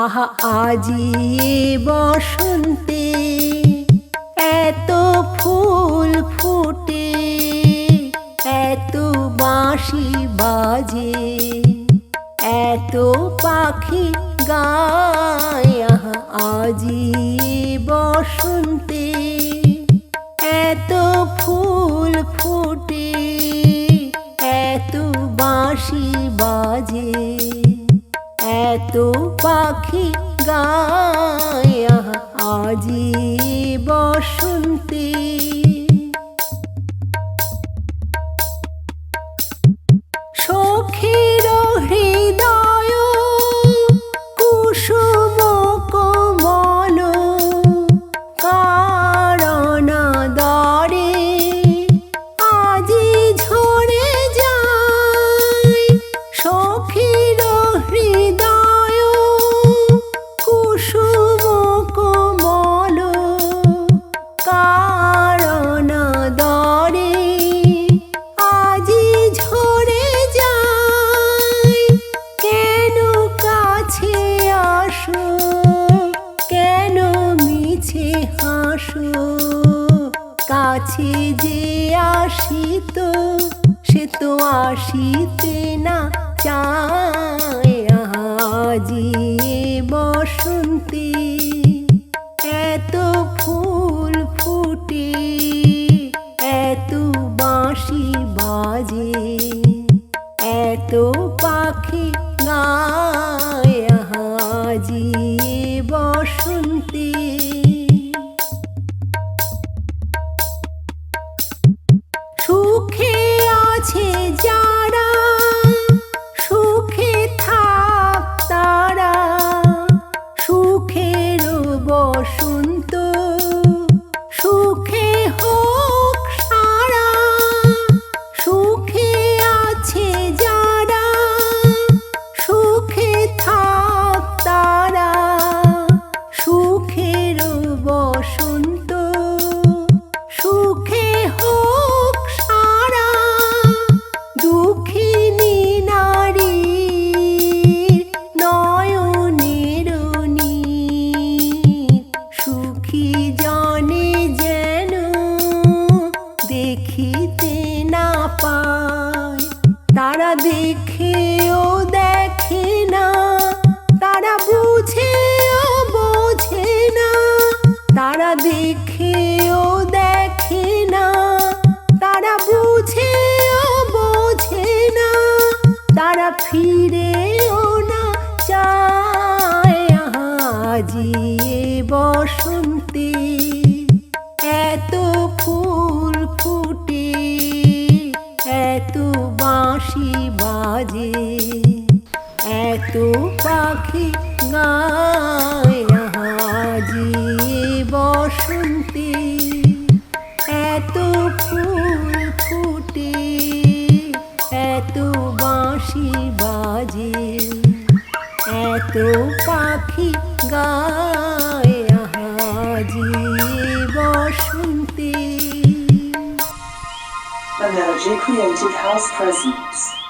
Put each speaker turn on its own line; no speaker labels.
আহা আজি বসন্তে এত ফুল ফুটে, এত বাঁশি বাজে, এত পাখি গায়। আহা আজি বসন্তে এত পাখি গায়া আজি বসন্তে। হাসো কাছে যে আসিত, সে তো আসিতে না চায়। আজি বসন্তে এত ফুল ফুটে, এত বাঁশি বাজে, এত পাখি গায়। বসন্ত না পায়। তারা দেখেও দেখে না। তারা বুঝেও বোঝে না। তারা দেখেও দেখে না। তারা বুঝেও বোঝে না। তারা ফিরেও না চায়। আজি বসন্তে এত পাখি গায় আজি বসন্তে। এত ফুল ফুটে, এত বাঁশি বাজে। এত পাখি গায় আজি বসন্তে।
Energy Creative House presents